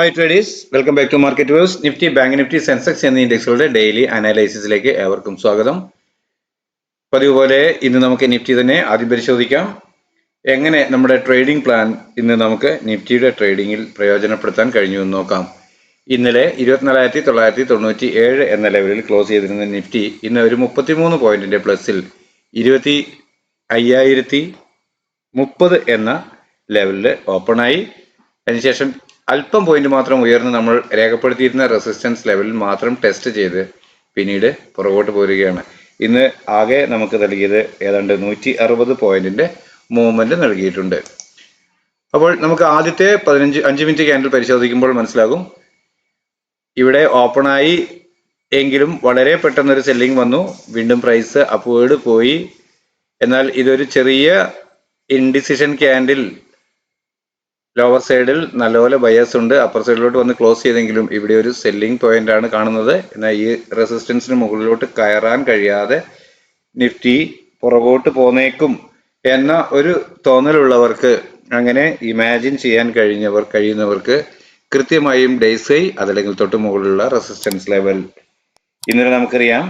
Hi traders welcome back to market views Nifty bank Nifty Sensex എന്നീ ഇൻഡെക്സുകളുടെ daily അനാലൈസിസിലേക്ക് ഏവർക്കും സ്വാഗതം. പതിവ് പോലെ ഇന്ന് നമുക്ക് നിഫ്റ്റി തന്നെ ആദ്യം പരിശോധിക്കാം. എങ്ങനെ നമ്മുടെ ട്രേഡിംഗ് പ്ലാൻ ഇന്ന് നമുക്ക് നിഫ്റ്റിയുടെ ട്രേഡിംഗിൽ പ്രയോജനപ്പെടുത്താൻ കഴിഞ്ഞു എന്ന് നോക്കാം. ഇന്നലെ ഇരുപത്തിനാലായിരത്തി തൊള്ളായിരത്തി തൊണ്ണൂറ്റി ഏഴ് എന്ന ലെവലിൽ ക്ലോസ് ചെയ്തിരുന്ന നിഫ്റ്റി ഇന്ന് ഒരു മുപ്പത്തിമൂന്ന് പോയിന്റിന്റെ പ്ലസിൽ ഇരുപത്തി അയ്യായിരത്തി മുപ്പത് എന്ന ലെവലിൽ ഓപ്പണായി അതിനുശേഷം അല്പം പോയിന്റ് മാത്രം ഉയർന്ന് നമ്മൾ രേഖപ്പെടുത്തിയിരുന്ന റെസിസ്റ്റൻസ് ലെവലിൽ മാത്രം ടെസ്റ്റ് ചെയ്ത് പിന്നീട് പുറകോട്ട് പോരുകയാണ്. ഇന്ന് ആകെ നമുക്ക് നൽകിയത് ഏതാണ്ട് നൂറ്റി അറുപത് പോയിന്റിന്റെ മൂവ്മെന്റ് നൽകിയിട്ടുണ്ട്. അപ്പോൾ നമുക്ക് ആദ്യത്തെ പതിനഞ്ച് അഞ്ച് മിനിറ്റ് ക്യാൻഡിൽ പരിശോധിക്കുമ്പോൾ മനസ്സിലാകും. ഇവിടെ ഓപ്പണായി എങ്കിലും വളരെ പെട്ടെന്നൊരു സെല്ലിംഗ് വന്നു. വീണ്ടും പ്രൈസ് അപ്വേർഡ് പോയി. എന്നാൽ ഇതൊരു ചെറിയ ഇൻഡിസിഷൻ ക്യാൻഡിൽ ലോവർ സൈഡിൽ നല്ലപോലെ ബയസ് ഉണ്ട്. അപ്പർ സൈഡിലോട്ട് വന്ന് ക്ലോസ് ചെയ്തെങ്കിലും ഇവിടെ ഒരു സെല്ലിംഗ് പോയിന്റ് ആണ് കാണുന്നത്. എന്നാൽ ഈ റെസിസ്റ്റൻസിന് മുകളിലോട്ട് കയറാൻ കഴിയാതെ നിഫ്റ്റി പുറകോട്ട് പോന്നേക്കും എന്ന ഒരു തോന്നലുള്ളവർക്ക് അങ്ങനെ ഇമാജിൻ ചെയ്യാൻ കഴിഞ്ഞവർ കഴിയുന്നവർക്ക് കൃത്യമായും ഡേസൈ അതല്ലെങ്കിൽ തൊട്ട് മുകളിലുള്ള റെസിസ്റ്റൻസ് ലെവൽ ഇന്നലെ നമുക്കറിയാം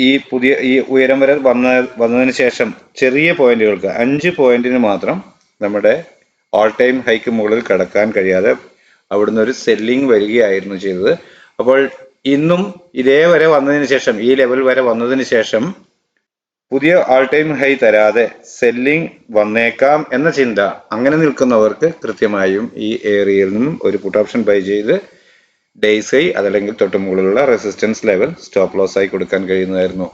ഈ പുതിയ ഈ ഉയരം വരെ വന്ന വന്നതിന് ശേഷം ചെറിയ പോയിന്റുകൾക്ക് അഞ്ച് പോയിന്റിന് മാത്രം നമ്മുടെ ഓൾ ടൈം ഹൈക്ക് മുകളിൽ കടക്കാൻ കഴിയാതെ അവിടുന്ന് ഒരു സെല്ലിംഗ് വരികയായിരുന്നു ചെയ്തത്. അപ്പോൾ ഇന്നും ഇതേ വരെ വന്നതിന് ശേഷം ഈ ലെവൽ വരെ വന്നതിന് ശേഷം പുതിയ ആൾ ടൈം ഹൈ തരാതെ സെല്ലിംഗ് വന്നേക്കാം എന്ന ചിന്ത അങ്ങനെ നിൽക്കുന്നവർക്ക് കൃത്യമായും ഈ ഏരിയയിൽ നിന്നും ഒരു പുട്ട് ഓപ്ഷൻ ബൈ ചെയ്ത് ഡേയ്സ് ഹൈ അതല്ലെങ്കിൽ തൊട്ട് മുകളിലുള്ള റെസിസ്റ്റൻസ് ലെവൽ സ്റ്റോപ്പ് ലോസ് ആയി കൊടുക്കാൻ കഴിയുന്നതായിരുന്നു.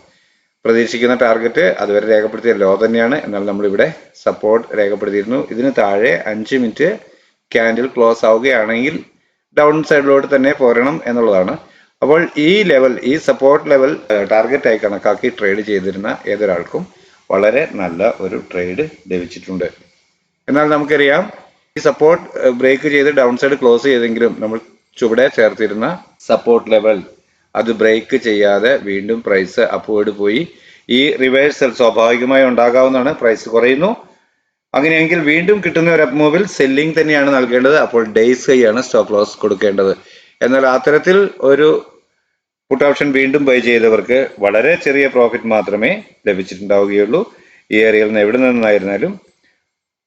പ്രതീക്ഷിക്കുന്ന ടാർഗറ്റ് അതുവരെ രേഖപ്പെടുത്തിയ ലോ തന്നെയാണ്. എന്നാൽ നമ്മളിവിടെ സപ്പോർട്ട് രേഖപ്പെടുത്തിയിരുന്നു. ഇതിന് താഴെ അഞ്ച് മിനിറ്റ് ക്യാൻഡിൽ ക്ലോസ് ആവുകയാണെങ്കിൽ ഡൗൺ സൈഡിലോട്ട് തന്നെ പോരണം എന്നുള്ളതാണ്. അപ്പോൾ ഈ ലെവൽ ഈ സപ്പോർട്ട് ലെവൽ ടാർഗറ്റായി കണക്കാക്കി ട്രേഡ് ചെയ്തിരുന്ന ഏതൊരാൾക്കും വളരെ നല്ല ഒരു ട്രേഡ് ലഭിച്ചിട്ടുണ്ട്. എന്നാൽ നമുക്കറിയാം ഈ സപ്പോർട്ട് ബ്രേക്ക് ചെയ്ത് ഡൗൺ സൈഡ് ക്ലോസ് ചെയ്തെങ്കിലും നമ്മൾ ചുവടെ ചേർത്തിരുന്ന സപ്പോർട്ട് ലെവൽ അത് ബ്രേക്ക് ചെയ്യാതെ വീണ്ടും പ്രൈസ് അപ്വേർഡ് പോയി. ഈ റിവേഴ്സൽ സ്വാഭാവികമായി ഉണ്ടാകാവുന്നതാണ്. പ്രൈസ് കുറയുന്നു. അങ്ങനെയെങ്കിൽ വീണ്ടും കിട്ടുന്ന ഒരു അപ്മൂവിൽ സെല്ലിംഗ് തന്നെയാണ് നൽകേണ്ടത്. അപ്പോൾ ഡേയ്സ് കൈയാണ് സ്റ്റോപ്പ് ലോസ് കൊടുക്കേണ്ടത്. എന്നാൽ അത്തരത്തിൽ ഒരു പുട്ട് ഓപ്ഷൻ വീണ്ടും ബൈ ചെയ്തവർക്ക് വളരെ ചെറിയ പ്രോഫിറ്റ് മാത്രമേ ലഭിച്ചിട്ടുണ്ടാവുകയുള്ളൂ. ഈ ഏരിയയിൽ നിന്ന് എവിടെ നിന്നായിരുന്നാലും.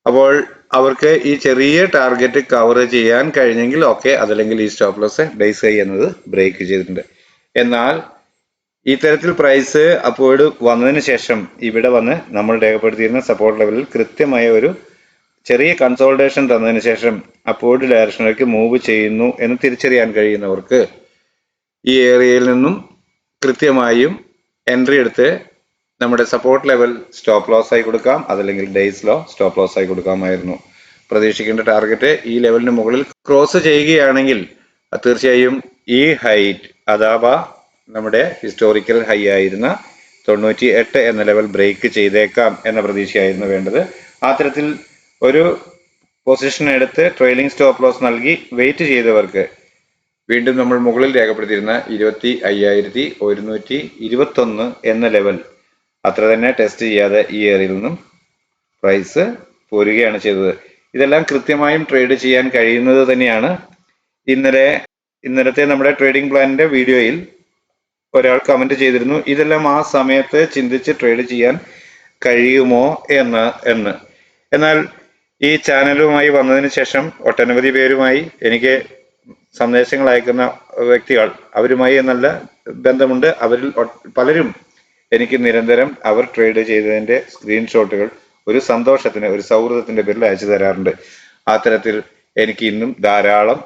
അപ്പോൾ അവർക്ക് ഈ ചെറിയ ടാർഗറ്റ് കവർ ചെയ്യാൻ കഴിഞ്ഞെങ്കിൽ ഓക്കെ അതല്ലെങ്കിൽ ഈ സ്റ്റോപ്പ് ലോസ് ഡേയ്സ് കൈ എന്നത് ബ്രേക്ക് ചെയ്തിട്ടുണ്ട്. എന്നാൽ ഈ തരത്തിൽ പ്രൈസ് അപ്പോഴ് വന്നതിന് ശേഷം ഇവിടെ വന്ന് നമ്മൾ രേഖപ്പെടുത്തിയിരുന്ന സപ്പോർട്ട് ലെവലിൽ കൃത്യമായ ഒരു ചെറിയ കൺസോൾട്ടേഷൻ തന്നതിന് ശേഷം അപ്പോഴ് ഡയറക്ഷനിലേക്ക് മൂവ് ചെയ്യുന്നു എന്ന് തിരിച്ചറിയാൻ കഴിയുന്നവർക്ക് ഈ ഏരിയയിൽ നിന്നും കൃത്യമായും എൻട്രി എടുത്ത് നമ്മുടെ സപ്പോർട്ട് ലെവൽ സ്റ്റോപ്പ് ലോസ് ആയി കൊടുക്കാം. അതല്ലെങ്കിൽ ഡേയ്സ് ലോ സ്റ്റോപ്പ് ലോസ് ആയി കൊടുക്കാമായിരുന്നു. പ്രതീക്ഷിക്കേണ്ട ടാർഗറ്റ് ഈ ലെവലിന് മുകളിൽ ക്രോസ് ചെയ്യുകയാണെങ്കിൽ തീർച്ചയായും ഈ ഹൈറ്റ് അഥവാ നമ്മുടെ ഹിസ്റ്റോറിക്കൽ ഹൈ ആയിരുന്ന തൊണ്ണൂറ്റി എട്ട് എന്ന ലെവൽ ബ്രേക്ക് ചെയ്തേക്കാം എന്ന പ്രതീക്ഷയായിരുന്നു വേണ്ടത്. അത്തരത്തിൽ ഒരു പൊസിഷൻ എടുത്ത് ട്രെയിലിംഗ് സ്റ്റോപ്പ് ലോസ് നൽകി വെയിറ്റ് ചെയ്തവർക്ക് വീണ്ടും നമ്മൾ മുകളിൽ രേഖപ്പെടുത്തിയിരുന്ന ഇരുപത്തി അയ്യായിരത്തി ഒരുന്നൂറ്റി ഇരുപത്തൊന്ന് എന്ന ലെവൽ അത്ര തന്നെ ടെസ്റ്റ് ചെയ്യാതെ ഈ ഏരിയയിൽ നിന്നും പ്രൈസ് പോരുകയാണ് ചെയ്തത്. ഇതെല്ലാം കൃത്യമായും ട്രേഡ് ചെയ്യാൻ കഴിയുന്നത് തന്നെയാണ്. ഇന്നലെ ഇന്നലത്തെ നമ്മുടെ ട്രേഡിംഗ് പ്ലാനിന്റെ വീഡിയോയിൽ ഒരാൾ കമന്റ് ചെയ്തിരുന്നു ഇതെല്ലാം ആ സമയത്ത് ചിന്തിച്ച് ട്രേഡ് ചെയ്യാൻ കഴിയുമോ എന്ന് എന്ന്. എന്നാൽ ഈ ചാനലുമായി വന്നതിന് ശേഷം ഒട്ടനവധി പേരുമായി എനിക്ക് സന്ദേശങ്ങൾ അയക്കുന്ന വ്യക്തികൾ അവരുമായി നല്ല ബന്ധമുണ്ട്. അവരിൽ പലരും എനിക്ക് നിരന്തരം അവർ ട്രേഡ് ചെയ്തതിന്റെ സ്ക്രീൻഷോട്ടുകൾ ഒരു സന്തോഷത്തിന് ഒരു സൗഹൃദത്തിന്റെ പേരിൽ അയച്ചു തരാറുണ്ട്. അത്തരത്തിൽ തരത്തിൽ എനിക്ക് ഇന്നും ധാരാളം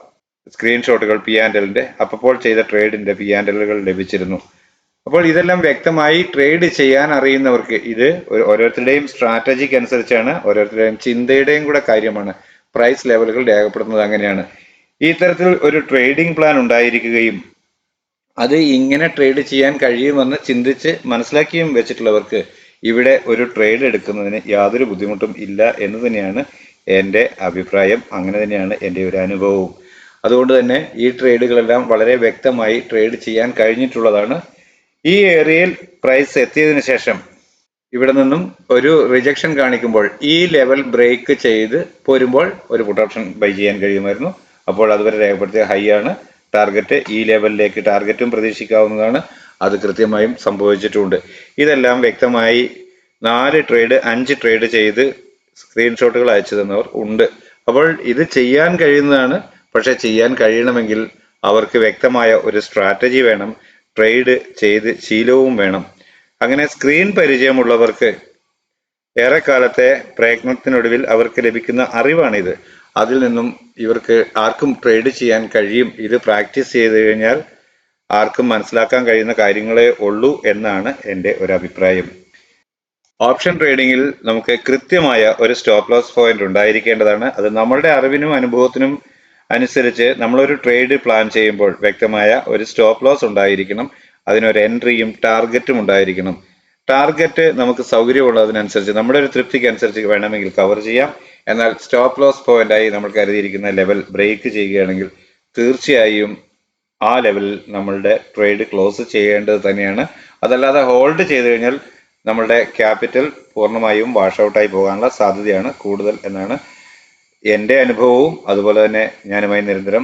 സ്ക്രീൻഷോട്ടുകൾ പി ആൻഡ് എല്ലിന്റെ. അപ്പോൾ ചെയ്ത ട്രേഡിന്റെ പി ആൻഡ് എല്ലുകൾ ലഭിച്ചിരുന്നു. അപ്പോൾ ഇതെല്ലാം വ്യക്തമായി ട്രേഡ് ചെയ്യാൻ അറിയുന്നവർക്ക് ഇത് ഓരോരുത്തരുടെയും സ്ട്രാറ്റജിക്ക് അനുസരിച്ചാണ് ഓരോരുത്തരുടെയും ചിന്തയുടെയും കൂടെ കാര്യമാണ്. പ്രൈസ് ലെവലുകൾ രേഖപ്പെടുത്തുന്നത് അങ്ങനെയാണ്. ഈ തരത്തിൽ ഒരു ട്രേഡിംഗ് പ്ലാൻ ഉണ്ടായിരിക്കുകയും അത് ഇങ്ങനെ ട്രേഡ് ചെയ്യാൻ കഴിയുമെന്ന് ചിന്തിച്ച് മനസ്സിലാക്കിയും വെച്ചിട്ടുള്ളവർക്ക് ഇവിടെ ഒരു ട്രേഡ് എടുക്കുന്നതിന് യാതൊരു ബുദ്ധിമുട്ടും ഇല്ല എന്ന് തന്നെയാണ് എന്റെ അഭിപ്രായം. അങ്ങനെ തന്നെയാണ് എന്റെ ഒരു അനുഭവവും. അതുകൊണ്ട് തന്നെ ഈ ട്രേഡുകളെല്ലാം വളരെ വ്യക്തമായി ട്രേഡ് ചെയ്യാൻ കഴിഞ്ഞിട്ടുള്ളതാണ്. ഈ ഏരിയയിൽ പ്രൈസ് എത്തിയതിന് ശേഷം ഇവിടെ നിന്നും ഒരു റിജക്ഷൻ കാണിക്കുമ്പോൾ ഈ ലെവൽ ബ്രേക്ക് ചെയ്ത് പോരുമ്പോൾ ഒരു പുട്ട് ഓപ്ഷൻ ബൈ ചെയ്യാൻ കഴിയുമായിരുന്നു. അപ്പോൾ അതുവരെ രേഖപ്പെടുത്തിയ ഹൈ ആണ്. ടാർഗറ്റ് ഈ ലെവലിലേക്ക് ടാർഗറ്റും പ്രതീക്ഷിക്കാവുന്നതാണ്. അത് കൃത്യമായും സംഭവിച്ചിട്ടുണ്ട്. ഇതെല്ലാം വ്യക്തമായി നാല് ട്രേഡ് അഞ്ച് ട്രേഡ് ചെയ്ത് സ്ക്രീൻഷോട്ടുകൾ അയച്ചു തന്നവർ ഉണ്ട്. അപ്പോൾ ഇത് ചെയ്യാൻ കഴിയുന്നതാണ് പക്ഷെ ചെയ്യാൻ കഴിയണമെങ്കിൽ അവർക്ക് വ്യക്തമായ ഒരു സ്ട്രാറ്റജി വേണം ട്രേഡ് ചെയ്ത് ശീലവും വേണം. അങ്ങനെ സ്ക്രീൻ പരിചയമുള്ളവർക്ക് ഏറെക്കാലത്തെ പ്രയത്നത്തിനൊടുവിൽ അവർക്ക് ലഭിക്കുന്ന അറിവാണിത്. അതിൽ നിന്നും ഇവർക്ക് ആർക്കും ട്രേഡ് ചെയ്യാൻ കഴിയും. ഇത് പ്രാക്ടീസ് ചെയ്ത് കഴിഞ്ഞാൽ ആർക്കും മനസ്സിലാക്കാൻ കഴിയുന്ന കാര്യങ്ങളേ ഉള്ളൂ എന്നാണ് എന്റെ ഒരു അഭിപ്രായം. ഓപ്ഷൻ ട്രേഡിങ്ങിൽ നമുക്ക് കൃത്യമായ ഒരു സ്റ്റോപ്പ് ലോസ് പോയിന്റ് ഉണ്ടായിരിക്കേണ്ടതാണ്. അത് നമ്മളുടെ അറിവിനും അനുഭവത്തിനും അനുസരിച്ച് നമ്മളൊരു ട്രേഡ് പ്ലാൻ ചെയ്യുമ്പോൾ വ്യക്തമായ ഒരു സ്റ്റോപ്പ് ലോസ് ഉണ്ടായിരിക്കണം. അതിനൊരു എൻട്രിയും ടാർഗറ്റും ഉണ്ടായിരിക്കണം. ടാർഗറ്റ് നമുക്ക് സൗകര്യമുള്ളതിനനുസരിച്ച് നമ്മുടെ ഒരു തൃപ്തിക്ക് അനുസരിച്ച് വേണമെങ്കിൽ കവർ ചെയ്യാം. എന്നാൽ സ്റ്റോപ്പ് ലോസ് പോയിന്റായി നമ്മൾ കരുതിയിരിക്കുന്ന ലെവൽ ബ്രേക്ക് ചെയ്യുകയാണെങ്കിൽ തീർച്ചയായും ആ ലെവലിൽ നമ്മളുടെ ട്രേഡ് ക്ലോസ് ചെയ്യേണ്ടത് തന്നെയാണ്. അതല്ലാതെ ഹോൾഡ് ചെയ്ത് കഴിഞ്ഞാൽ നമ്മളുടെ ക്യാപിറ്റൽ പൂർണമായും വാഷ് ഔട്ടായി പോകാനുള്ള സാധ്യതയാണ് കൂടുതൽ എന്നാണ് എന്റെ അനുഭവവും അതുപോലെ തന്നെ ഞാനുമായി നിരന്തരം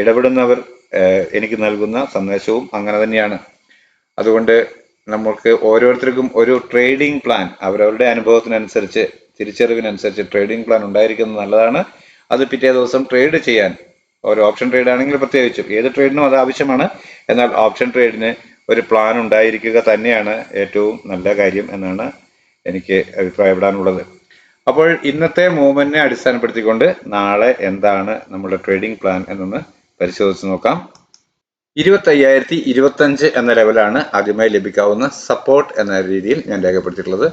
ഇടപെടുന്നവർ എനിക്ക് നൽകുന്ന സന്ദേശവും അങ്ങനെ തന്നെയാണ്. അതുകൊണ്ട് നമ്മൾക്ക് ഓരോരുത്തർക്കും ഒരു ട്രേഡിംഗ് പ്ലാൻ അവരവരുടെ അനുഭവത്തിനനുസരിച്ച് തിരിച്ചറിവിനനുസരിച്ച് ട്രേഡിംഗ് പ്ലാൻ ഉണ്ടായിരിക്കുന്നത് നല്ലതാണ്. അത് പിറ്റേ ദിവസം ട്രേഡ് ചെയ്യാൻ ഒരു ഓപ്ഷൻ ട്രേഡ് ആണെങ്കിൽ പ്രത്യേകിച്ചും ഏത് ട്രേഡിനും അത് ആവശ്യമാണ്. എന്നാൽ ഓപ്ഷൻ ട്രേഡിന് ഒരു പ്ലാൻ ഉണ്ടായിരിക്കുക തന്നെയാണ് ഏറ്റവും നല്ല കാര്യം എന്നാണ് എനിക്ക് അഭിപ്രായപ്പെടാനുള്ളത്. അപ്പോൾ ഇന്നത്തെ മൂവ്മെന്റിനെ അടിസ്ഥാനപ്പെടുത്തിക്കൊണ്ട് നാളെ എന്താണ് നമ്മുടെ ട്രേഡിംഗ് പ്ലാൻ എന്നൊന്ന് പരിശോധിച്ച് നോക്കാം. ഇരുപത്തി അയ്യായിരത്തി ഇരുപത്തഞ്ച് എന്ന ലെവലാണ് ആദ്യമായി ലഭിക്കാവുന്ന സപ്പോർട്ട് എന്ന രീതിയിൽ ഞാൻ രേഖപ്പെടുത്തിയിട്ടുള്ളത്.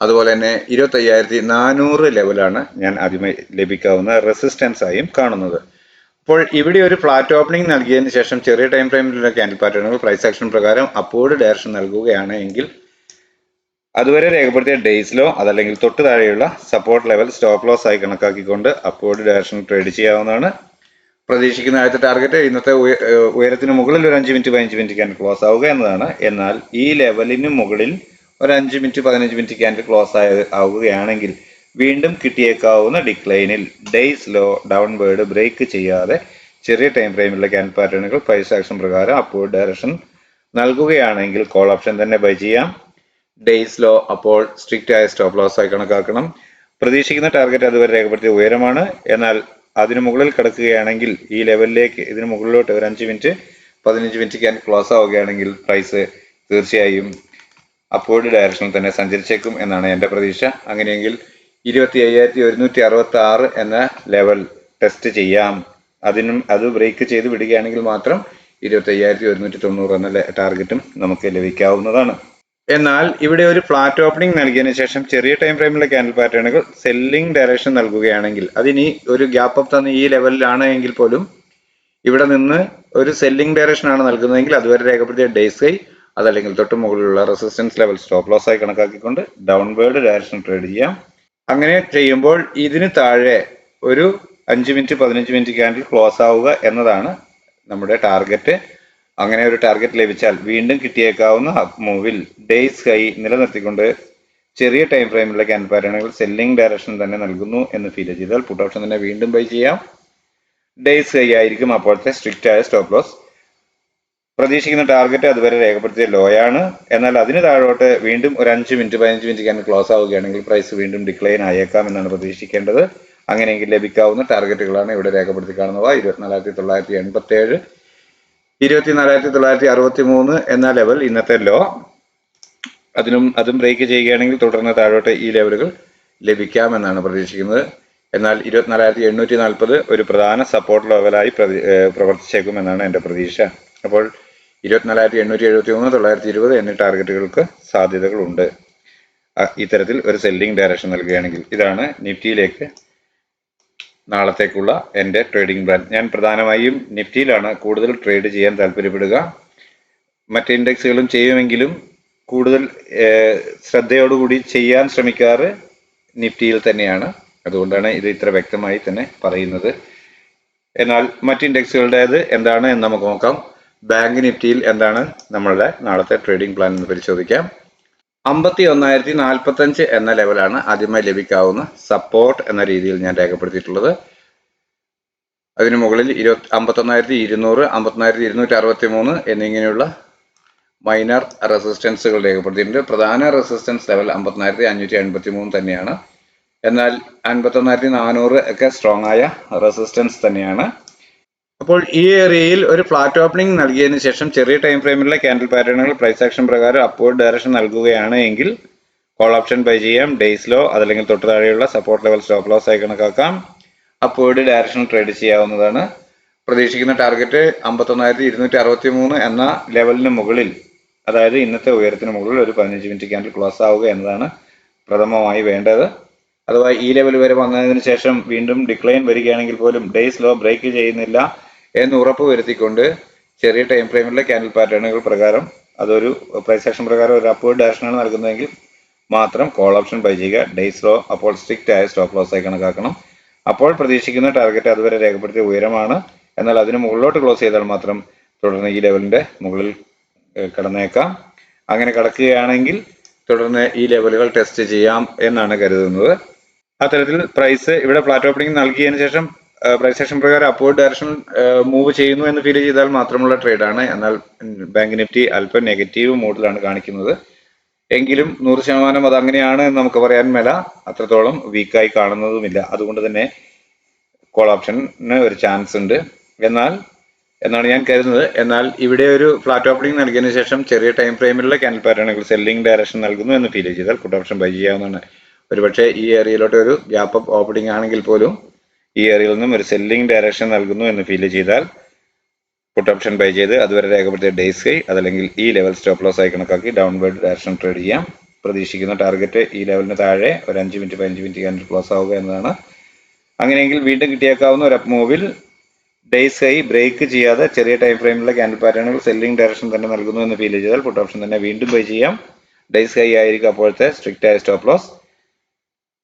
അതുപോലെ തന്നെ ഇരുപത്തി അയ്യായിരത്തി നാനൂറ് ലെവലാണ് ഞാൻ ആദ്യമായി ലഭിക്കാവുന്ന റെസിസ്റ്റൻസ് ആയും കാണുന്നത്. അപ്പോൾ ഇവിടെ ഒരു ഫ്ലാറ്റ് ഓപ്പണിംഗ് നൽകിയതിന് ശേഷം ചെറിയ ടൈം ഫ്രെയിമിലുള്ള ക്യാൻഡിൽ പാറ്റേണുകൾ പ്രൈസ് ആക്ഷൻ പ്രകാരം അപ്പോഴ് ഡയറക്ഷൻ നൽകുകയാണ് എങ്കിൽ അതുവരെ രേഖപ്പെടുത്തിയ ഡേയ്സിലോ അതല്ലെങ്കിൽ തൊട്ട് താഴെയുള്ള സപ്പോർട്ട് ലെവൽ സ്റ്റോപ്പ് ലോസ് ആയി കണക്കാക്കിക്കൊണ്ട് അപ്പോഴ് ഡയറക്ഷൻ ട്രേഡ് ചെയ്യാവുന്നതാണ്. പ്രതീക്ഷിക്കുന്ന ആദ്യത്തെ ടാർഗറ്റ് ഇന്നത്തെ ഉയ- ഉയരത്തിന് മുകളിൽ ഒരു അഞ്ച് മിനിറ്റ് പതിനഞ്ച് മിനിറ്റ് ക്യാൻഡിൽ ക്ലോസ് ആവുക എന്നതാണ്. എന്നാൽ ഈ ലെവലിന് മുകളിൽ ഒരു അഞ്ച് മിനിറ്റ് പതിനഞ്ച് മിനിറ്റ് ക്യാൻഡിൽ ക്ലോസ് ആയ ആവുകയാണെങ്കിൽ വീണ്ടും കിട്ടിയേക്കാവുന്ന ഡിക്ലൈനിൽ day's low downward break ചെയ്യാതെ ചെറിയ ടൈം ഫ്രെയിമിലുള്ള ക്യാൻ പാറ്റേണുകൾ പ്രൈസ് ആക്ഷൻ പ്രകാരം അപ്പോൾ ഡയറക്ഷൻ നൽകുകയാണെങ്കിൽ കോൾ ഓപ്ഷൻ തന്നെ ബൈ ചെയ്യാം. ഡേയ്സ് ലോ അപ്പോൾ സ്ട്രിക്റ്റ് ആയ സ്റ്റോപ്പ് ലോസ് ആയി കണക്കാക്കണം. പ്രതീക്ഷിക്കുന്ന ടാർഗറ്റ് അതുവരെ രേഖപ്പെടുത്തിയ ഉയരമാണ്. എന്നാൽ അതിനു മുകളിൽ കിടക്കുകയാണെങ്കിൽ ഈ ലെവലിലേക്ക് ഇതിന് മുകളിലോട്ട് ഒരു അഞ്ച് മിനിറ്റ് പതിനഞ്ച് മിനിറ്റ് ക്യാൻ ക്ലോസ് ആവുകയാണെങ്കിൽ പ്രൈസ് തീർച്ചയായും അപ്പോഴ് ഡയറക്ഷനിൽ തന്നെ സഞ്ചരിച്ചേക്കും എന്നാണ് എന്റെ പ്രതീക്ഷ. അങ്ങനെയെങ്കിൽ ഇരുപത്തി അയ്യായിരത്തി ഒരുന്നൂറ്റി അറുപത്തി ആറ് എന്ന ലെവൽ ടെസ്റ്റ് ചെയ്യാം. അതിനും അത് ബ്രേക്ക് ചെയ്ത് വിടുകയാണെങ്കിൽ മാത്രം ഇരുപത്തി അയ്യായിരത്തി ഒരുന്നൂറ്റി തൊണ്ണൂറ് എന്ന ടാർഗറ്റും നമുക്ക് ലഭിക്കാവുന്നതാണ്. എന്നാൽ ഇവിടെ ഒരു ഫ്ലാറ്റ് ഓപ്പണിംഗ് നൽകിയതിനു ശേഷം ചെറിയ ടൈം ഫ്രെയിമിലെ ക്യാൻഡിൽ പാറ്റേണുകൾ സെല്ലിംഗ് ഡയറക്ഷൻ നൽകുകയാണെങ്കിൽ അതിനി ഒരു ഗ്യാപ്പ് അപ്പ് തന്ന ഈ ലെവലിലാണ് എങ്കിൽ പോലും ഇവിടെ നിന്ന് ഒരു സെല്ലിംഗ് ഡയറക്ഷൻ ആണ് നൽകുന്നതെങ്കിൽ അതുവരെ രേഖപ്പെടുത്തിയ ഡേസ് കൈ അതല്ലെങ്കിൽ തൊട്ട് മുകളിലുള്ള റെസിസ്റ്റൻസ് ലെവൽ സ്റ്റോപ്പ് ലോസ് ആയി കണക്കാക്കിക്കൊണ്ട് ഡൗൺവേർഡ് ഡയറക്ഷൻ ട്രേഡ് ചെയ്യാം. അങ്ങനെ ചെയ്യുമ്പോൾ ഇതിന് താഴെ ഒരു അഞ്ച് മിനിറ്റ് പതിനഞ്ച് മിനിറ്റ് ക്യാൻഡിൽ ക്ലോസ് ആവുക എന്നതാണ് നമ്മുടെ ടാർഗറ്റ് അങ്ങനെ ഒരു ടാർഗറ്റ് ലഭിച്ചാൽ വീണ്ടും കിട്ടിയേക്കാവുന്ന മൂവിൽ ഡേയ്സ് ഹൈ നിലനിർത്തിക്കൊണ്ട് ചെറിയ ടൈം ഫ്രെയിമിലെ പാറ്റേണുകൾ സെല്ലിംഗ് ഡയറക്ഷൻ തന്നെ നൽകുന്നു എന്ന് ഫീൽ ചെയ്താൽ പുട്ട് ഓപ്ഷൻ തന്നെ വീണ്ടും ബൈ ചെയ്യാം. ഡേയ്സ് ഹൈ ആയിരിക്കും അപ്പോഴത്തെ സ്ട്രിക്റ്റ് ആയ സ്റ്റോപ്പ് ലോസ് പ്രതീക്ഷിക്കുന്ന ടാർഗറ്റ് അതുവരെ രേഖപ്പെടുത്തിയ ആണ്. എന്നാൽ അതിന് താഴോട്ട് വീണ്ടും ഒരു അഞ്ച് മിനിറ്റ് പതിനഞ്ച് മിനിറ്റ് ക്യാൻ ക്ലോസ് ആവുകയാണെങ്കിൽ പ്രൈസ് വീണ്ടും ഡിക്ലൈൻ ആയേക്കാം എന്നാണ് പ്രതീക്ഷിക്കേണ്ടത്. അങ്ങനെയെങ്കിൽ ലഭിക്കാവുന്ന ടാർഗറ്റുകളാണ് ഇവിടെ രേഖപ്പെടുത്തി കാണുന്നത് ഇരുപത്തിനാലായിരത്തി തൊള്ളായിരത്തി എൺപത്തി ഏഴ് ഇരുപത്തിനാലായിരത്തി തൊള്ളായിരത്തി അറുപത്തി മൂന്ന് എന്ന ലെവൽ ഇന്നത്തെ ലോ അതിനും അതും ബ്രേക്ക് ചെയ്യുകയാണെങ്കിൽ തുടർന്ന് താഴോട്ട് ഈ ലെവലുകൾ ലഭിക്കാമെന്നാണ് പ്രതീക്ഷിക്കുന്നത്. എന്നാൽ ഇരുപത്തിനാലായിരത്തി എണ്ണൂറ്റി നാൽപ്പത് ഒരു പ്രധാന സപ്പോർട്ട് ലെവലായി പ്രവർത്തിച്ചേക്കുമെന്നാണ് എന്റെ പ്രതീക്ഷ. അപ്പോൾ ഇരുപത്തിനാലായിരത്തി എണ്ണൂറ്റി എഴുപത്തി മൂന്ന് തൊള്ളായിരത്തി ഇരുപത് എന്നീ ടാർഗറ്റുകൾക്ക് സാധ്യതകളുണ്ട് ഇത്തരത്തിൽ ഒരു സെല്ലിംഗ് ഡയറക്ഷൻ നൽകുകയാണെങ്കിൽ ഇതാണ് നിഫ്റ്റിയിലേക്ക് നാളത്തേക്കുള്ള എന്റെ ട്രേഡിംഗ് പ്ലാൻ ഞാൻ പ്രധാനമായും നിഫ്റ്റിയിലാണ് കൂടുതൽ ട്രേഡ് ചെയ്യാൻ താല്പര്യപ്പെടുക. മറ്റ് ഇൻഡെക്സുകളും ചെയ്യുമെങ്കിലും കൂടുതൽ ശ്രദ്ധയോടുകൂടി ചെയ്യാൻ ശ്രമിക്കാറ് നിഫ്റ്റിയിൽ തന്നെയാണ്. അതുകൊണ്ടാണ് ഇത് ഇത്ര വ്യക്തമായി തന്നെ പറയുന്നത്. എന്നാൽ മറ്റ് ഇൻഡെക്സുകളുടേത് എന്താണ് എന്ന് നമുക്ക് നോക്കാം. ബാങ്ക് നിഫ്റ്റിയിൽ എന്താണ് നമ്മളുടെ നാളത്തെ ട്രേഡിംഗ് പ്ലാൻ എന്ന് പരിശോധിക്കാം. അമ്പത്തി ഒന്നായിരത്തി നാൽപ്പത്തഞ്ച് എന്ന ലെവലാണ് ആദ്യമായി ലഭിക്കാവുന്ന സപ്പോർട്ട് എന്ന രീതിയിൽ ഞാൻ രേഖപ്പെടുത്തിയിട്ടുള്ളത്. അതിനു മുകളിൽ ഇരുപത്തി അമ്പത്തൊന്നായിരത്തി ഇരുന്നൂറ് അമ്പത്തൊന്നായിരത്തി ഇരുന്നൂറ്റി അറുപത്തി മൂന്ന് എന്നിങ്ങനെയുള്ള മൈനർ റെസിസ്റ്റൻസുകൾ രേഖപ്പെടുത്തിയിട്ടുണ്ട്. പ്രധാന റെസിസ്റ്റൻസ് ലെവൽ അമ്പത്തൊന്നായിരത്തി അഞ്ഞൂറ്റി എൺപത്തി മൂന്ന് തന്നെയാണ്. എന്നാൽ അൻപത്തൊന്നായിരത്തി നാനൂറ് ഒക്കെ സ്ട്രോങ് ആയ റെസിസ്റ്റൻസ് തന്നെയാണ്. അപ്പോൾ ഈ ഏരിയയിൽ ഒരു ഫ്ലാറ്റ് ഓപ്പണിംഗ് നൽകിയതിന് ശേഷം ചെറിയ ടൈം ഫ്രെയിമിലെ ക്യാൻഡിൽ പാറ്റേണുകൾ പ്രൈസ് ആക്ഷൻ പ്രകാരം അപ്വേർഡ് ഡയറക്ഷൻ നൽകുകയാണ് എങ്കിൽ കോൾ ഓപ്ഷൻ ബൈ ചെയ്യാം. ഡേയ്സിലോ അതല്ലെങ്കിൽ തൊട്ട് താഴെയുള്ള സപ്പോർട്ട് ലെവൽ സ്റ്റോപ്പ് ലോസ് ആയി കണക്കാക്കാം. അപ്വേർഡ് ഡയറക്ഷൻ ട്രേഡ് ചെയ്യാവുന്നതാണ്. പ്രതീക്ഷിക്കുന്ന ടാർഗറ്റ് അമ്പത്തൊന്നായിരത്തി ഇരുന്നൂറ്റി അറുപത്തി മൂന്ന് എന്ന ലെവലിന് മുകളിൽ അതായത് ഇന്നത്തെ ഉയരത്തിന് മുകളിൽ ഒരു പതിനഞ്ച് മിനിറ്റ് ക്യാൻഡിൽ ക്ലോസ് ആവുക എന്നതാണ് പ്രഥമമായി വേണ്ടത്. അഥവാ ഈ ലെവൽ വരെ വന്നതിന് ശേഷം വീണ്ടും ഡിക്ലൈൻ വരികയാണെങ്കിൽ പോലും ഡേയ്സ് ലോ ബ്രേക്ക് ചെയ്യുന്നില്ല. എന്ന് ഉറപ്പ് വരുത്തിക്കൊണ്ട് ചെറിയ ടൈം ഫ്രെയിമിലെ ക്യാൻഡിൽ പാറ്റേണുകൾ പ്രകാരം അതൊരു പ്രൈസ് ആക്ഷൻ പ്രകാരം ഒരു അപ്വേർഡ് ഡയറക്ഷനാണ് നൽകുന്നതെങ്കിൽ മാത്രം കോൾ ഓപ്ഷൻ ബൈ ചെയ്യുക. ഡേ സ്ലോ അപ്പോൾ സ്ട്രിക്റ്റ് ആയ സ്റ്റോപ്പ് ലോസ് ആയി കണക്കാക്കണം. അപ്പോൾ പ്രതീക്ഷിക്കുന്ന ടാർഗറ്റ് അതുവരെ രേഖപ്പെടുത്തിയ ഉയരമാണ്. എന്നാൽ അതിന് മുകളിലോട്ട് ക്ലോസ് ചെയ്താൽ മാത്രം തുടർന്ന് ഈ ലെവലിന്റെ മുകളിൽ കടന്നേക്കാം. അങ്ങനെ കടക്കുകയാണെങ്കിൽ തുടർന്ന് ഈ ലെവലുകൾ ടെസ്റ്റ് ചെയ്യാം എന്നാണ് കരുതുന്നത്. അത്തരത്തിൽ പ്രൈസ് ഇവിടെ ഫ്ലാറ്റ് ഓപ്പണിംഗ് നൽകിയതിനു ശേഷം പ്രൈസ് സെക്ഷൻ പ്രകാരം അപ്വേർഡ് ഡയറക്ഷൻ മൂവ് ചെയ്യുന്നു എന്ന് ഫീൽ ചെയ്താൽ മാത്രമുള്ള ട്രേഡാണ് എന്നാൽ ബാങ്ക് നിഫ്റ്റി അല്പം നെഗറ്റീവ് മോഡിലാണ് കാണിക്കുന്നത്. എങ്കിലും നൂറ് ശതമാനം അത് അങ്ങനെയാണ് എന്ന് നമുക്ക് പറയാൻ മേല. അത്രത്തോളം വീക്കായി കാണുന്നതുമില്ല. അതുകൊണ്ട് തന്നെ കോൾ ഓപ്ഷന് ഒരു ചാൻസ് ഉണ്ട്. എന്നാൽ എന്നാണ് ഞാൻ കരുതുന്നത്. എന്നാൽ ഇവിടെ ഒരു ഫ്ലാറ്റ് ഓപ്പണിംഗ് നൽകിയതിനു ശേഷം ചെറിയ ടൈം ഫ്രെയിമിലുള്ള ക്യാൻഡിൽ പാറ്റേണുകൾ സെല്ലിംഗ് ഡയറക്ഷൻ നൽകുന്നു എന്ന് ഫീൽ ചെയ്താൽ പുട്ട് ഓപ്ഷൻ ബൈ ചെയ്യാവുന്നതാണ്. ഒരുപക്ഷെ ഈ ഏരിയയിലോട്ട് ഒരു ഗ്യാപ്പ് ഓപ്പണിംഗ് ആണെങ്കിൽ പോലും ഈ ഏറിയയിൽ നിന്നും ഒരു സെല്ലിംഗ് ഡയറക്ഷൻ നൽകുന്നു എന്ന് ഫീൽ ചെയ്താൽ പുട്ട് ഓപ്ഷൻ ബൈ ചെയ്ത് അതുവരെ രേഖപ്പെടുത്തിയ ഡേയ്സ് കൈ അതല്ലെങ്കിൽ ഈ ലെവൽ സ്റ്റോപ്പ് ലോസ് ആയി കണക്കാക്കി ഡൗൺവേർഡ് ഡയറക്ഷൻ ട്രേഡ് ചെയ്യാം. പ്രതീക്ഷിക്കുന്ന ടാർഗറ്റ് ഈ ലെവലിന് താഴെ ഒരു അഞ്ച് മിനിറ്റ് പതിനഞ്ച് മിനിറ്റ് കഴിഞ്ഞിട്ട് ക്ലോസ് ആവുക എന്നതാണ്. അങ്ങനെയെങ്കിൽ വീണ്ടും കിട്ടിയേക്കാവുന്ന ഒരു അപ് മൂവിൽ ഡേയ്സ് കൈ ബ്രേക്ക് ചെയ്യാതെ ചെറിയ ടൈം ഫ്രെയിമിലെ ക്യാൻഡിൽ പാറ്റേണുകൾ സെല്ലിംഗ് ഡയറക്ഷൻ തന്നെ നൽകുന്നു എന്ന് ഫീൽ ചെയ്താൽ പുട്ട് ഓപ്ഷൻ തന്നെ വീണ്ടും ബൈ ചെയ്യാം. ഡേയ്സ് കൈ ആയിരിക്കും അപ്പോഴത്തെ സ്ട്രിക്റ്റ് സ്റ്റോപ്പ് ലോസ്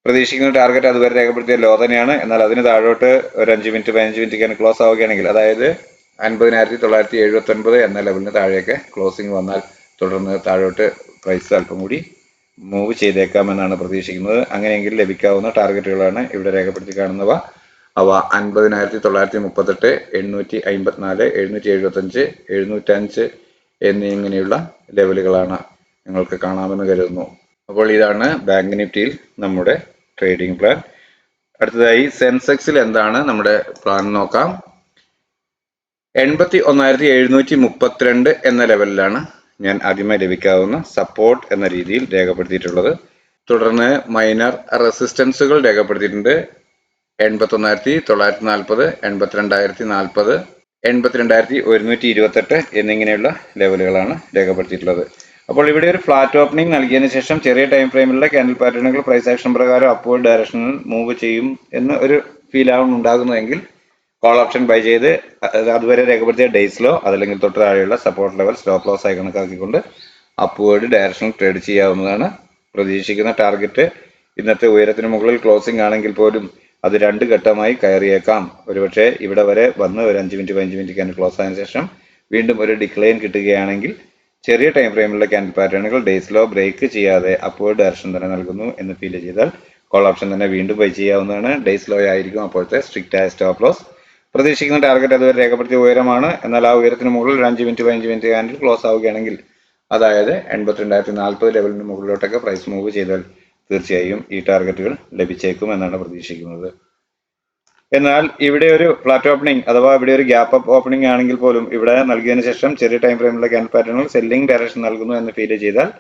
പ്രതീക്ഷിക്കുന്ന ടാർഗറ്റ് അതുവരെ രേഖപ്പെടുത്തിയ ലോ തന്നെയാണ്. എന്നാൽ അതിന് താഴോട്ട് ഒരു അഞ്ച് മിനിറ്റ് പതിനഞ്ച് മിനിറ്റ് ക്ലോസ് ആവുകയാണെങ്കിൽ അതായത് അൻപതിനായിരത്തി തൊള്ളായിരത്തി എഴുപത്തി ഒൻപത് എന്ന ലെവലിന് താഴെയൊക്കെ ക്ലോസിംഗ് വന്നാൽ തുടർന്ന് താഴോട്ട് പ്രൈസ് അല്പം കൂടി മൂവ് ചെയ്തേക്കാമെന്നാണ് പ്രതീക്ഷിക്കുന്നത് അങ്ങനെയെങ്കിൽ ലഭിക്കാവുന്ന ടാർഗറ്റുകളാണ് ഇവിടെ രേഖപ്പെടുത്തി കാണുന്നവ അവ അൻപതിനായിരത്തി തൊള്ളായിരത്തി മുപ്പത്തെട്ട് എണ്ണൂറ്റി അമ്പത്തിനാല് എഴുന്നൂറ്റി എഴുപത്തഞ്ച് എഴുന്നൂറ്റഞ്ച് എന്നിങ്ങനെയുള്ള ലെവലുകളാണ് നിങ്ങൾക്ക് കാണാമെന്ന് കരുതുന്നു അപ്പോൾ ഇതാണ് ബാങ്ക് നിഫ്റ്റിയിൽ നമ്മുടെ ട്രേഡിംഗ് പ്ലാൻ അടുത്തതായി സെൻസെക്സിൽ എന്താണ് നമ്മുടെ പ്ലാൻ നോക്കാം. എൺപത്തി ഒന്നായിരത്തി എഴുന്നൂറ്റി മുപ്പത്തിരണ്ട് എന്ന ലെവലിലാണ് ഞാൻ ആദ്യമായി ലഭിക്കാവുന്ന സപ്പോർട്ട് എന്ന രീതിയിൽ രേഖപ്പെടുത്തിയിട്ടുള്ളത്. തുടർന്ന് മൈനർ റെസിസ്റ്റൻസുകൾ രേഖപ്പെടുത്തിയിട്ടുണ്ട്. എൺപത്തി ഒന്നായിരത്തി തൊള്ളായിരത്തി നാൽപ്പത് എൺപത്തിരണ്ടായിരത്തി നാൽപ്പത് എൺപത്തിരണ്ടായിരത്തി ഒരുന്നൂറ്റി ഇരുപത്തെട്ട് എന്നിങ്ങനെയുള്ള ലെവലുകളാണ് രേഖപ്പെടുത്തിയിട്ടുള്ളത്. അപ്പോൾ ഇവിടെ ഒരു ഫ്ലാറ്റ് ഓപ്പണിംഗ് നൽകിയതിനു ശേഷം ചെറിയ ടൈം ഫ്രെയിമിലുള്ള ക്യാൻഡിൽ പാറ്റേണുകൾ പ്രൈസ് ആക്ഷൻ പ്രകാരം അപ്വേർഡ് ഡയറക്ഷനിൽ മൂവ് ചെയ്യും എന്ന് ഒരു ഫീൽ ആണ് ഉണ്ടാകുന്നതെങ്കിൽ കോൾ ഓപ്ഷൻ ബൈ ചെയ്ത് അതുവരെ രേഖപ്പെടുത്തിയ ഡേയ്സിലോ അതല്ലെങ്കിൽ തൊട്ട് താഴെയുള്ള സപ്പോർട്ട് ലെവൽ സ്റ്റോപ്പ് ലോസ് ആയി കണക്കാക്കിക്കൊണ്ട് അപ്വേർഡ് ഡയറക്ഷൻ ട്രേഡ് ചെയ്യാവുന്നതാണ്. പ്രതീക്ഷിക്കുന്ന ടാർഗറ്റ് ഇന്നത്തെ ഉയരത്തിന് മുകളിൽ ക്ലോസിംഗ് ആണെങ്കിൽ പോലും അത് രണ്ട് ഘട്ടമായി കയറിയേക്കാം. ഒരുപക്ഷെ ഇവിടെ വരെ വന്ന് ഒരു അഞ്ച് മിനിറ്റ് പതിനഞ്ച് മിനിറ്റ് ക്യാൻഡിൽ ക്ലോസ് ആയതിനു ശേഷം വീണ്ടും ഒരു ഡിക്ലൈൻ കിട്ടുകയാണെങ്കിൽ ചെറിയ ടൈം ഫ്രെയിമിലുള്ള ക്യാൻഡിൽ പാറ്റേണുകൾ ഡേയ്സിലോ ബ്രേക്ക് ചെയ്യാതെ അപ്പോൾ ഡയറക്ഷൻ തന്നെ നൽകുന്നു എന്ന് ഫീൽ ചെയ്താൽ കോൾ ഓപ്ഷൻ തന്നെ വീണ്ടും ബൈ ചെയ്യാവുന്നതാണ്. ഡേയ്സ് ലോ ആയിരിക്കും അപ്പോഴത്തെ സ്ട്രിക്റ്റ് ആയ സ്റ്റോപ്പ് ലോസ് പ്രതീക്ഷിക്കുന്ന ടാർഗറ്റ് അതുവരെ രേഖപ്പെടുത്തിയ ഉയരമാണ്. എന്നാൽ ആ ഉയരത്തിന് മുകളിൽ ഒരു അഞ്ച് മിനിറ്റ് പതിനഞ്ച് മിനിറ്റ് ക്യാൻഡിൽ ക്ലോസ് ആവുകയാണെങ്കിൽ അതായത് എൺപത്തിരണ്ടായിരത്തി നാൽപ്പത് ലെവലിന് മുകളിലോട്ടൊക്കെ പ്രൈസ് മൂവ് ചെയ്താൽ തീർച്ചയായും ഈ ടാർഗറ്റുകൾ ലഭിച്ചേക്കും എന്നാണ് പ്രതീക്ഷിക്കുന്നത്. എന്നാൽ ഇവിടെ ഒരു ഫ്ലാറ്റ് ഓപ്പണിംഗ് അഥവാ ഇവിടെ ഒരു ഗ്യാപ്പ് അപ്പ് ഓപ്പണിംഗ് ആണെങ്കിൽ പോലും ഇവിടെ നൽകിയതിന് ശേഷം ചെറിയ ടൈം ഫ്രെയിമിലെ ക്യാൻ പാറ്റേണുകൾ സെല്ലിംഗ് ഡയറക്ഷൻ നൽകുന്നു എന്ന് ഫീൽ ചെയ്താൽ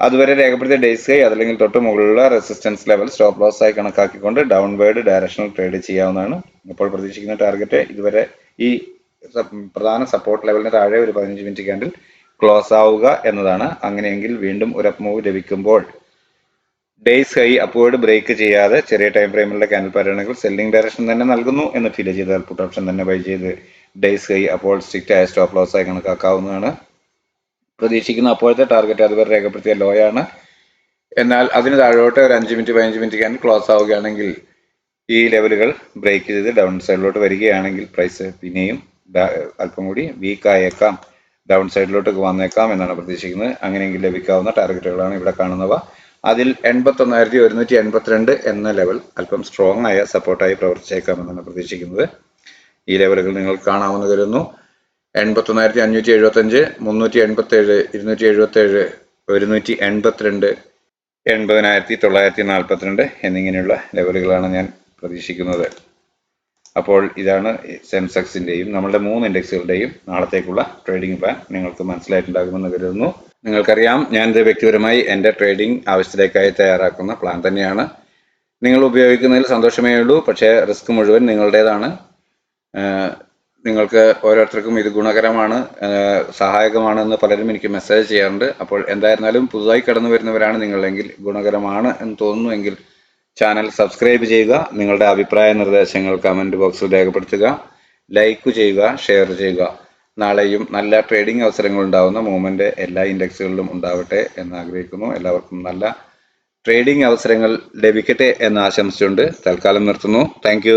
അതുവരെ രേഖപ്പെടുത്തിയ ഡേയ്സ് കൈ അതല്ലെങ്കിൽ തൊട്ട് മുകളിലുള്ള റെസിസ്റ്റൻസ് ലെവൽ സ്റ്റോപ്പ് ലോസ് ആയി കണക്കാക്കിക്കൊണ്ട് ഡൗൺവേർഡ് ഡയറക്ഷണൽ ട്രേഡ് ചെയ്യാവുന്നതാണ്. ഇപ്പോൾ പ്രതീക്ഷിക്കുന്ന ടാർഗറ്റ് ഇതുവരെ ഈ പ്രധാന സപ്പോർട്ട് ലെവലിന് താഴെ ഒരു പതിനഞ്ച് മിനിറ്റ് ക്യാൻഡിൽ ക്ലോസ് ആവുക എന്നതാണ്. അങ്ങനെയെങ്കിൽ വീണ്ടും ഒരു അപ്പ് മൂവ് ലഭിക്കുമ്പോൾ ഡേയ്സ് ഹൈ അപ്പോഴ് ബ്രേക്ക് ചെയ്യാതെ ചെറിയ ടൈം ഫ്രെയിമിലുള്ള ക്യാൻഡിൽ പാറ്റേണുകൾ സെല്ലിംഗ് ഡയറക്ഷൻ തന്നെ നൽകുന്നു എന്ന് ഫീൽ ചെയ്താൽ പുട്ട് ഓപ്ഷൻ തന്നെ ബൈ ചെയ്ത് ഡേയ്സ് ഹൈ അപ്പോൾ സ്ട്രിക്റ്റ് ആയ സ്റ്റോപ്പ് ലോസ് ആയി കണക്കാക്കാവുന്നതാണ്. പ്രതീക്ഷിക്കുന്ന അപ്പോഴത്തെ ടാർഗറ്റ് അതുവരെ രേഖപ്പെടുത്തിയ ലോ ആണ്. എന്നാൽ അതിന് താഴോട്ട് ഒരു അഞ്ച് മിനിറ്റ് പതിനഞ്ച് മിനിറ്റ് ക്യാൻ ക്ലോസ് ആവുകയാണെങ്കിൽ ഈ ലെവലുകൾ ബ്രേക്ക് ചെയ്ത് ഡൗൺ സൈഡിലോട്ട് വരികയാണെങ്കിൽ പ്രൈസ് പിന്നെയും അല്പം കൂടി വീക്ക് ആയേക്കാം. ഡൗൺ സൈഡിലോട്ട് വന്നേക്കാം എന്നാണ് പ്രതീക്ഷിക്കുന്നത്. അങ്ങനെയെങ്കിൽ ലഭിക്കാവുന്ന ടാർഗറ്റുകളാണ് ഇവിടെ കാണുന്നവ. അതിൽ എൺപത്തൊന്നായിരത്തി ഒരുന്നൂറ്റി എൺപത്തിരണ്ട് എന്ന ലെവൽ അല്പം സ്ട്രോങ് ആയ സപ്പോർട്ടായി പ്രവർത്തിച്ചേക്കാമെന്നാണ് പ്രതീക്ഷിക്കുന്നത്. ഈ ലെവലുകൾ നിങ്ങൾ കാണാമെന്ന് കരുതുന്നു. എൺപത്തൊന്നായിരത്തി അഞ്ഞൂറ്റി എഴുപത്തഞ്ച് മുന്നൂറ്റി എൺപത്തി ഏഴ് ഇരുന്നൂറ്റി എഴുപത്തി ഏഴ് ഒരുന്നൂറ്റി എൺപത്തിരണ്ട് എൺപതിനായിരത്തി തൊള്ളായിരത്തി നാൽപ്പത്തിരണ്ട് എന്നിങ്ങനെയുള്ള ലെവലുകളാണ് ഞാൻ പ്രതീക്ഷിക്കുന്നത്. അപ്പോൾ ഇതാണ് സെൻസെക്സിന്റെയും നമ്മളുടെ മൂന്ന് ഇൻഡെക്സുകളുടെയും നാളത്തേക്കുള്ള ട്രേഡിംഗ് പ്ലാൻ. നിങ്ങൾക്ക് മനസ്സിലായിട്ടുണ്ടാകുമെന്ന് കരുതുന്നു. നിങ്ങൾക്കറിയാം ഞാൻ ഇത് വ്യക്തിപരമായി എന്റെ ട്രേഡിംഗ് ആവശ്യത്തിലേക്കായി തയ്യാറാക്കുന്ന പ്ലാൻ തന്നെയാണ്. നിങ്ങൾ ഉപയോഗിക്കുന്നതിൽ സന്തോഷമേ ഉള്ളൂ പക്ഷേ റിസ്ക് മുഴുവൻ നിങ്ങളുടേതാണ്. നിങ്ങൾക്ക് ഓരോരുത്തർക്കും ഇത് ഗുണകരമാണ് സഹായകമാണ് സഹായകമാണെന്ന് പലരും എനിക്ക് മെസ്സേജ് ചെയ്യാറുണ്ട്. അപ്പോൾ എന്തായിരുന്നാലും പുതുതായി കടന്നു വരുന്നവരാണ് നിങ്ങളെങ്കിൽ ഗുണകരമാണ് എന്ന് തോന്നുന്നുവെങ്കിൽ ചാനൽ സബ്സ്ക്രൈബ് ചെയ്യുക നിങ്ങളുടെ അഭിപ്രായ നിർദ്ദേശങ്ങൾ കമന്റ് ബോക്സിൽ രേഖപ്പെടുത്തുക ലൈക്ക് ചെയ്യുക ഷെയർ ചെയ്യുക. നാളെയും നല്ല ട്രേഡിംഗ് അവസരങ്ങൾ ഉണ്ടാവുന്ന മൂവ്മെന്റ് എല്ലാ ഇൻഡെക്സുകളിലും ഉണ്ടാവട്ടെ എന്ന് ആഗ്രഹിക്കുന്നു. എല്ലാവർക്കും നല്ല ട്രേഡിംഗ് അവസരങ്ങൾ ലഭിക്കട്ടെ എന്ന് ആശംസിച്ചുകൊണ്ട് തൽക്കാലം നിർത്തുന്നു. താങ്ക്